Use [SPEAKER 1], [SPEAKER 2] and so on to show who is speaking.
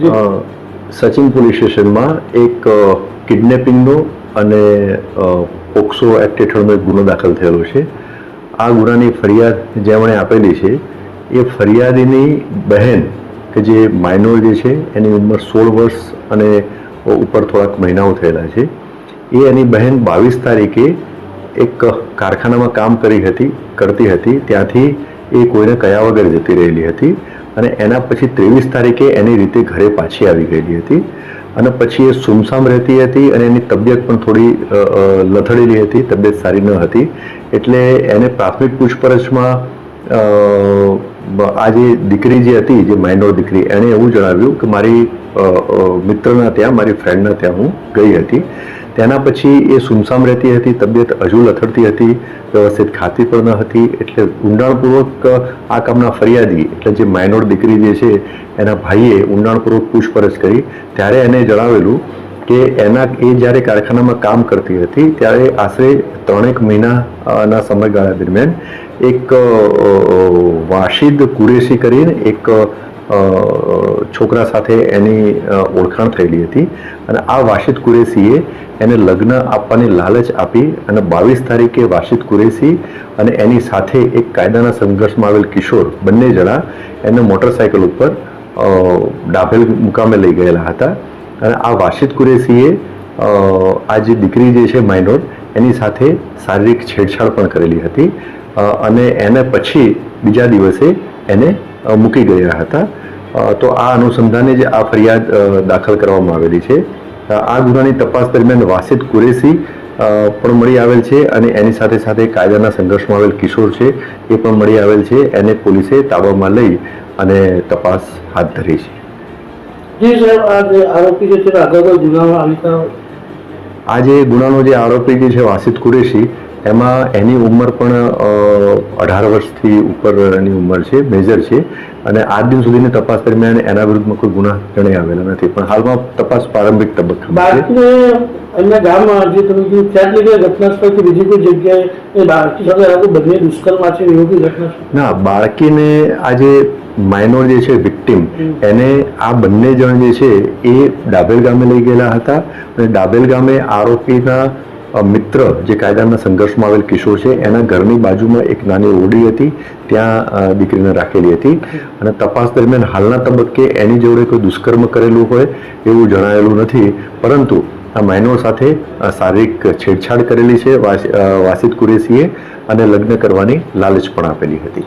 [SPEAKER 1] Sachin police સ્ટેશનમાં એક કિડનેપિંગનો અને પોક્સો એક્ટ હેઠળનો એક ગુનો દાખલ થયેલો છે. આ ગુનાની ફરિયાદ જેમણે આપેલી છે, એ ફરિયાદીની બહેન, કે જે માઇનોર જે છે, એની ઉંમર સોળ વર્ષ અને ઉપર થોડાક મહિનાઓ થયેલા છે, એ એની બહેન બાવીસ તારીખે એક કારખાનામાં કામ કરી હતી, કરતી હતી, ત્યાંથી એ કોઈને કયા વગર જતી રહેલી હતી અને એના પછી ત્રેવીસ તારીખે એની રીતે ઘરે પાછી આવી ગયેલી હતી. અને પછી એ સુમસામ રહેતી હતી અને એની તબિયત પણ થોડી લથડેલી હતી, તબિયત સારી ન હતી. એટલે એને પ્રાથમિક પૂછપરછમાં આ જે દીકરી જે હતી, જે માઇનોર દીકરી, એણે એવું જણાવ્યું કે મારી મિત્રના ત્યાં, મારી ફ્રેન્ડના ત્યાં હું ગઈ હતી. તેના પછી એ સુમસામ રહેતી હતી, તબિયત હજુ લથડતી હતી, વ્યવસ્થિત ખાતી પણ ન હતી, એટલે ઊંડાણપૂર્વક આ કામના ફરિયાદી, એટલે જે માઇનોર દીકરી જે છે, એના ભાઈએ ઊંડાણપૂર્વક પૂછપરછ કરી. ત્યારે એને જણાવેલું કે એના, એ જ્યારે કારખાનામાં કામ કરતી હતી, ત્યારે આશરે ત્રણેક મહિનાના સમયગાળા દરમિયાન એક વાશિદ કુરેશી કરીને એક છોકરા સાથે એની ઓળખાણ થયેલી હતી અને આ વાશિદ કુરેશીએ એને લગ્ન આપવાની લાલચ આપી અને બાવીસ તારીખે વાશિદ કુરેશી અને એની સાથે એક કાયદાના સંઘર્ષમાં આવેલ કિશોર બંને જણા એને મોટરસાયકલ ઉપર ડાભેલ મુકામે લઈ ગયેલા હતા. અને આ વાશિદ કુરેશીએ આ જે દીકરી જે છે માઇનોર, એની સાથે શારીરિક છેડછાડ પણ કરેલી હતી. અને એને પછી બીજા દિવસે એને મૂકી ગયા હતા. તો આ અનુસંધાને જે આ ફરિયાદ દાખલ કરવામાં આવેલી છે આ ગુનાની તપાસ દરમિયાન વાસિદ કુરેશી પણ મળી આવેલ છે અને એની સાથે સાથે કાયદાના સંઘર્ષમાં આવેલ કિશોર છે એ પણ મળી આવેલ છે. એને પોલીસે તાબામાં લઈ અને તપાસ હાથ ધરી છે.
[SPEAKER 2] આ જે
[SPEAKER 1] ગુનાનો જે આરોપી જે છે વાસિદ કુરેશી એમાં એની ઉંમર પણ અઢાર વર્ષથી ઉપરની ઉંમર છે મેજર છે. અને આજ દિન સુધીની તપાસ દરમિયાન એના વિરુદ્ધમાં કોઈ ગુના જણાઈ આવેલા નથી. પણ હાલમાં તપાસ પ્રારંભિક તબક્કામાં છે.
[SPEAKER 2] એમના ગામમાં જે તમે કીધું ત્યાં જ જગ્યાએ ઘટના સ્થળથી બીજી કોઈ જગ્યાએ એ બાળકી સાથે આ કોઈ બંને દુષ્કર્મ છે એવી કોઈ ઘટના છે?
[SPEAKER 1] ના બાળકીને આ જે માઇનોર જે છે વિક્ટિમ એને આ બંને જણ જે છે એ ડાબેલ ગામે લઈ ગયેલા હતા. અને ડાબેલ ગામે આરોપીના મિત્ર જે કાયદાના સંઘર્ષમાં આવેલ કિશોર છે, એના ઘરની બાજુમાં એક નાની ઓરડી હતી, ત્યાં દીકરીને રાખેલી હતી. અને તપાસ દરમિયાન હાલના તબક્કે એની જોડે કોઈ દુષ્કર્મ કરેલું હોય એવું જણાયેલું નથી, પરંતુ આ માઇનોર સાથે શારીરિક છેડછાડ કરેલી છે, વાસ- વાસિદ કુરેશીએ અને લગ્ન કરવાની લાલચ પણ આપેલી હતી.